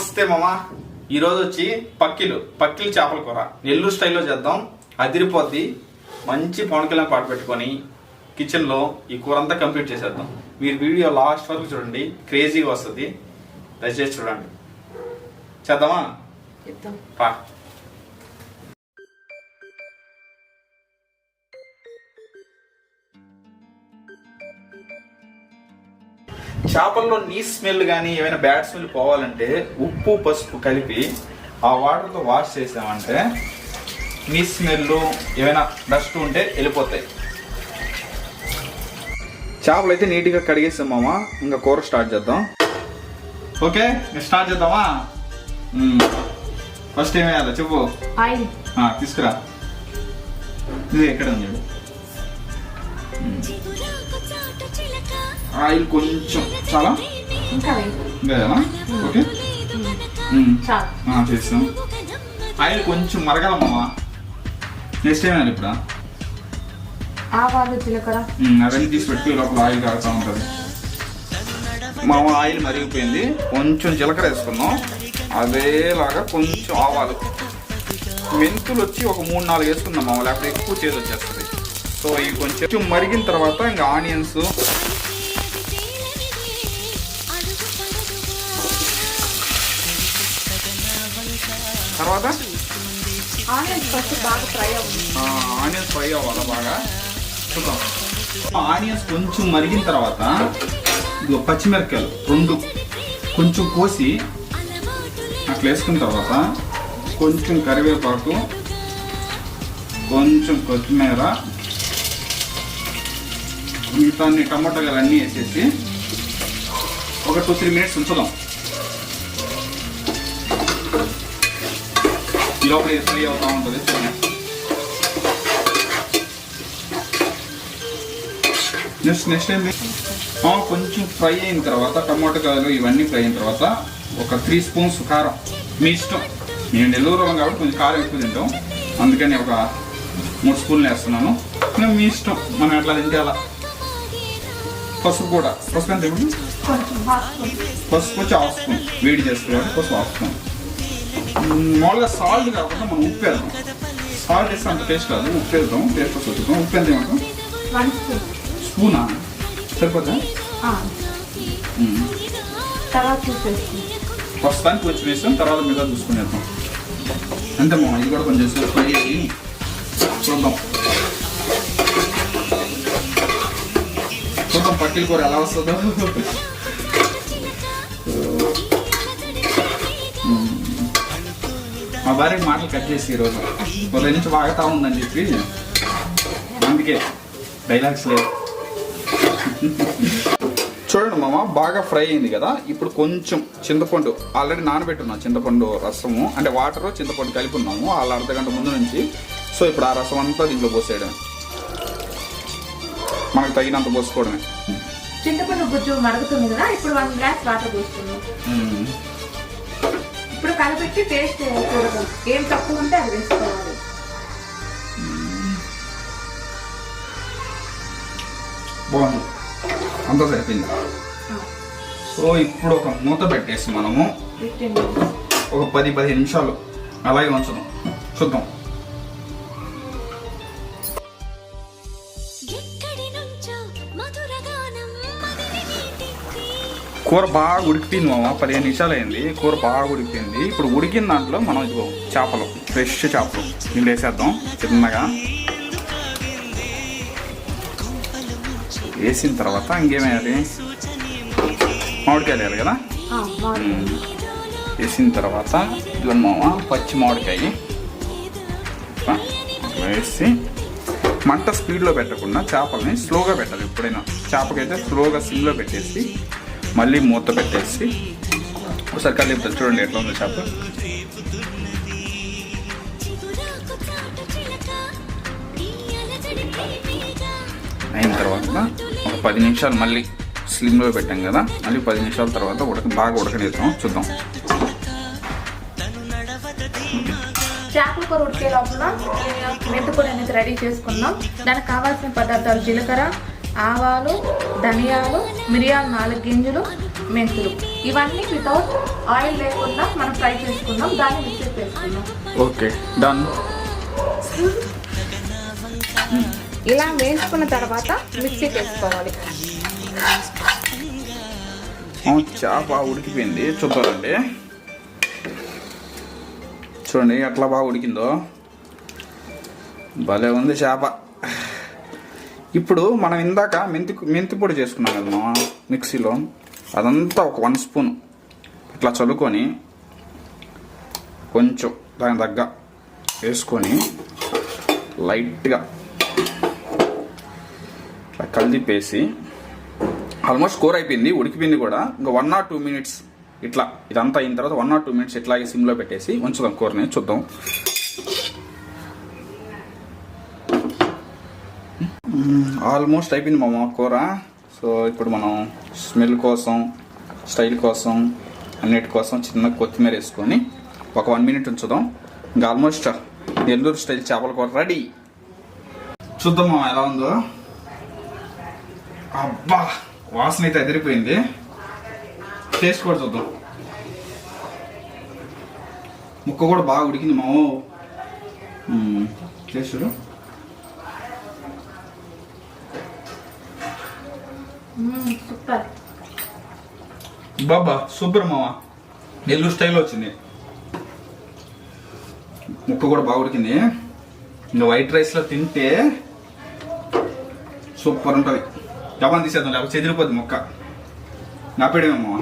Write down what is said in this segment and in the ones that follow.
నమస్తే మామ. ఈరోజు వచ్చి పక్కిలు పక్కిలు చేపల కూర. నెల్లూరు స్టైల్లో చేద్దాం. అదిరిపోద్ది. మంచి పవన్ కళ్యాణ్ పాట పెట్టుకొని కిచెన్లో ఈ కూర అంతా కంప్లీట్ చేసేద్దాం. మీరు వీడియో లాస్ట్ వరకు చూడండి. క్రేజీగా వస్తుంది. దయచేసి చూడండి. చేద్దామా? పా. చేపల్లో నీ స్మెల్ కానీ ఏమైనా బ్యాడ్ స్మెల్ పోవాలంటే ఉప్పు పసుపు కలిపి ఆ వాటర్తో వాష్ చేసామంటే నీ స్మెల్ ఏమైనా డస్ట్ ఉంటే వెళ్ళిపోతాయి. చేపలు అయితే నీట్గా కడిగేసాం మామ ఇంకా కూర స్టార్ట్ చేద్దాం. ఓకే స్టార్ట్ చేద్దామా? ఫస్ట్ ఏం వేయాలి? చెప్పు. తీసుకురా. ఇది ఎక్కడ ఉంది? ఆయిల్ కొంచెం చాలా? ఓకే. చేస్తాం. ఆయిల్ కొంచెం మరగలమ్మా. నెక్స్ట్ ఏం వేయాలి ఇప్పుడు? ఆవాలు జీలకర్ర. ఉమ్, అవన్నీ తీసి పెట్టి లోపల ఆయిల్ కాగుతూ ఉంటుంది. మామ ఆయిల్ మరిగిపోయింది. కొంచెం జీలకర్ర వేసుకుందాం. అదేలాగా కొంచెం ఆవాలు. మెంతులు వచ్చి ఒక మూడు నాలుగు వేసుకుందాం మామ లేకపోతే ఎక్కువ చేదు వచ్చేస్తుంది. సో ఇవి కొంచెం మరిగిన తర్వాత ఇంకా ఆనియన్స్ తర్వాత? ఆనియన్స్ ఫస్ట్ బాగా ఫ్రై అవ్వండి ఆ, ఆనియన్స్ ఫ్రై అవ్వాలా బాగా? చూద్దాం. ఆనియన్స్ కొంచెం మరిగిన తర్వాత పచ్చిమిరపకాయలు రెండు కొంచెం కోసి అట్లా వేసుకున్న తర్వాత కొంచెం కరివేపాకు కొంచెం కొత్తిమీర మిగతా అన్ని టమాటాలు అన్నీ వేసేసి ఒక టూ త్రీ మినిట్స్ ఉంచుదాం. ఈ లోపల ఇది ఫ్రై అవుతూ ఉంటుంది నెక్స్ట్ నెక్స్ట్ ఏంటి కొంచెం ఫ్రై అయిన తర్వాత టమాటో కాయలు ఇవన్నీ ఫ్రై అయిన తర్వాత ఒక త్రీ స్పూన్స్ కారం మీ ఇష్టం మేము నెల్లూరు వాళ్ళం కాబట్టి కొంచెం కారం ఎక్కువ తింటాం అందుకని ఒక మూడు స్పూన్లు వేస్తున్నాను ఇంకా మీ ఇష్టం మనం ఎట్లా తింటే అలా పసుపు కూడా పసుపు ఎంత ఇప్పుడు పసుపు వచ్చి హాఫ్ స్పూన్ వేడి చేసుకోవాలి పసుపు హాఫ్ స్పూన్ మామూలుగా సాల్ట్ కాకుండా మనం ఉప్పు వేద్దాం. సాల్ట్ వేస్తే అంత టేస్ట్ రాదు. ఉప్పు వేద్దాం టేస్ట్ వస్తుంది చూద్దాం. ఉప్పు ఎంత ఏమంటాం స్పూన్ తర్వాత చూసేసి ప్రస్తుతానికి కొంచెం వేస్తాం తర్వాత మీద చూసుకునేద్దాం అంతే మా ఇది కూడా కొంచెం సేపు ఫ్రై చేసి చూద్దాం. చూద్దాం పట్టిల కూర ఎలా వస్తుందో. మా భార్య మాటలు కట్ చేసి ఈరోజు ఉదయం నుంచి వాగుతా ఉందని చెప్పి అందుకే డైలాగ్స్ లేదు చూడండి మామ బాగా ఫ్రై అయింది కదా? ఇప్పుడు కొంచెం చింతపండు ఆల్రెడీ నానబెట్టున్నాం చింతపండు రసము అంటే వాటర్ చింతపండు కలిపి ఉన్నాము అలా అర్ధ గంట ముందు నుంచి. సో ఇప్పుడు ఆ రసం అంతా దీంట్లో పోసేయడమే. మనకు తగినంత పోసుకోవడమే. చింతపండు గుజ్జు మరుగుతుంది కదా ఇప్పుడు వన్ గ్లాస్ వాటర్ పోస్తున్నాం. ఇప్పుడు కలిపెట్టి టేస్ట్ చూడదు. ఏం తక్కువ ఉంటే అది వేసుకోవాలి. బాగుంది. అంతా సరిపోయింది. సో ఇప్పుడు ఒక మూత పెట్టేసి మనము ఒక పది పదిహేను నిమిషాలు అలాగే ఉంచుదాం. చూద్దాం. కూర బాగా ఉడికిపోయింది మామ పదిహేను నిమిషాలు అయింది. కూర బాగా ఉడికిపోయింది. ఇప్పుడు ఉడికిన దాంట్లో మనం ఇదిగో చేపలు ఫ్రెష్ చేపలు దీంట్లో వేసేద్దాం చిన్నగా. వేసిన తర్వాత ఇంకేమేయాలి? మామిడికాయలు వేయాలి కదా. వేసిన తర్వాత ఇదిగో మామ పచ్చి మామిడికాయ. వేసి మంట స్పీడ్లో పెట్టకుండా చేపల్ని స్లోగా పెట్టాలి. ఎప్పుడైనా చేపకైతే స్లోగా సిమ్లో పెట్టేసి మళ్ళీ మూత పెట్టేసి ఒకసారి కలిపి చూడండి ఎట్లా ఉంది చేప. అయిన తర్వాత ఒక పది నిమిషాలు మళ్ళీ స్లిమ్లో పెట్టాం కదా మళ్ళీ పది నిమిషాల తర్వాత ఉడక బాగా ఉడకనిద్దాం. చూద్దాం. చేపల కూర ఉడికే లోపల మెంతిపొడి అనేది రెడీ చేసుకున్నాం. దానికి కావాల్సిన పదార్థాలు జీలకర్ర ఆవాలు ధనియాలు మిరియాలు నాలుగు గింజలు మెంతులు. ఇవన్నీ వితౌట్ ఆయిల్ లేకుండా మనం ఫ్రై చేసుకుందాం. దాన్ని మిక్సీ వేసుకుందాం ఓకే డన్ ఇలా వేయించుకున్న తర్వాత మిక్సీ వేసుకోవాలి చేప ఉడికిపోయింది. చూద్దామండి. చూడండి ఎట్లా బాగా ఉడికిందో. భలే ఉంది చేప. ఇప్పుడు మనం ఇందాక మెంతి మెంతి పొడి చేసుకున్నాం కదా మిక్సీలో. అదంతా ఒక వన్ స్పూన్. ఇట్లా చల్లుకొని కొంచెం దాని తగ్గ వేసుకొని లైట్గా ఇట్లా కలిపేసి ఆల్మోస్ట్ కూర అయిపోయింది ఉడికిపోయింది కూడా. ఇంకా వన్ ఆర్ టూ మినిట్స్ ఇట్లా ఇదంతా అయిన తర్వాత వన్ ఆర్ టూ మినిట్స్ ఇట్లాగే సిమ్లో పెట్టేసి ఉంచుదాం కూరని చూద్దాం. ఆల్మోస్ట్ అయిపోయింది మా కూర. సో ఇప్పుడు మనం స్మెల్ కోసం స్టైల్ కోసం అన్నిటి కోసం చిన్న కొత్తిమీర వేసుకొని ఒక వన్ మినిట్ ఉంచుదాం. ఇంకా ఆల్మోస్ట్ నెల్లూరు స్టైల్ చేపల కూర రెడీ. చూద్దాం మామ ఎలా ఉందో. అబ్బా వాసన అయితే ఎదిరిపోయింది. టేస్ట్ కూడా చూద్దాం. ముక్క కూడా బాగా ఉడికింది మామూ. మ్మ్. టేస్ట్ బాబా సూపర్ మామ నెల్లూరు స్టైల్లో వచ్చింది. ముక్క కూడా బాగా ఉడికింది. ఇంకా వైట్ రైస్లో తింటే సూపర్ ఉంటుంది. జపాన్ తీసేద్దాం లేకపోతే చెదిరిపోద్ది ముక్క. నాపేడేమో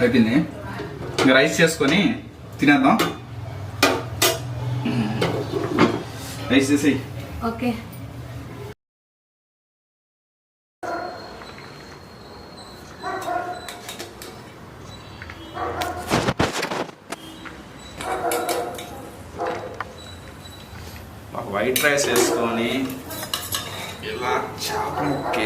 అయిపోయింది. ఇంకా రైస్ చేసుకొని తినేద్దాం. రైస్ చేసి ఓకే ఒక వైట్ తీసుకొని ఇలా చేప ముక్క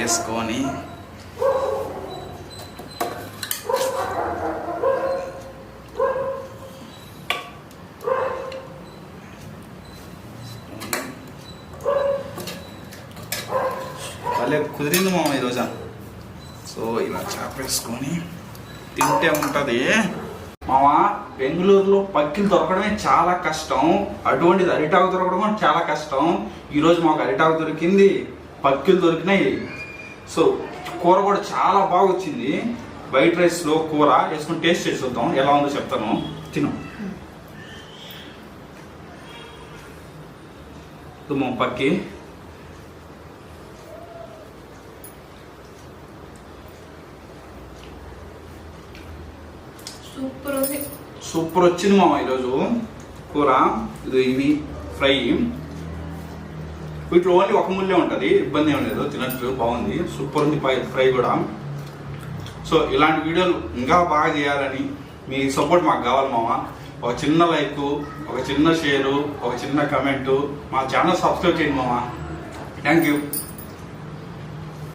భలే కుదిరింది మామ ఈరోజు. సో ఇలా చేప వేసుకొని తింటే ఉంటుంది. మామ బెంగళూరులో పక్కిలు దొరకడమే చాలా కష్టం. అటువంటిది అరిటాకు దొరకడం కూడా చాలా కష్టం. ఈరోజు మాకు అరిటాకు దొరికింది పక్కిలు దొరికినాయి. సో కూర కూడా చాలా బాగా వచ్చింది. వైట్ రైస్లో కూర వేసుకొని టేస్ట్ చేసి చూద్దాం. ఎలా ఉందో చెప్తాను. తిను. తుమ్మ పక్కి సూపర్ ఉంది సూపర్ వచ్చింది మామ ఈరోజు. కూర ఇది ఇవి ఫ్రై. వీటిలో ఓన్లీ ఒక ముల్లే ఉంటుంది. ఇబ్బంది ఏం లేదు తినచ్చు బాగుంది. సూపర్ ఉంది ఫ్రై కూడా. సో ఇలాంటి వీడియోలు ఇంకా బాగా చేయాలని మీ సపోర్ట్ మాకు కావాలి మామ. ఒక చిన్న లైక్ ఒక చిన్న షేరు ఒక చిన్న కమెంటు. మా ఛానల్ సబ్స్క్రైబ్ చేయండి మామ. Thank you.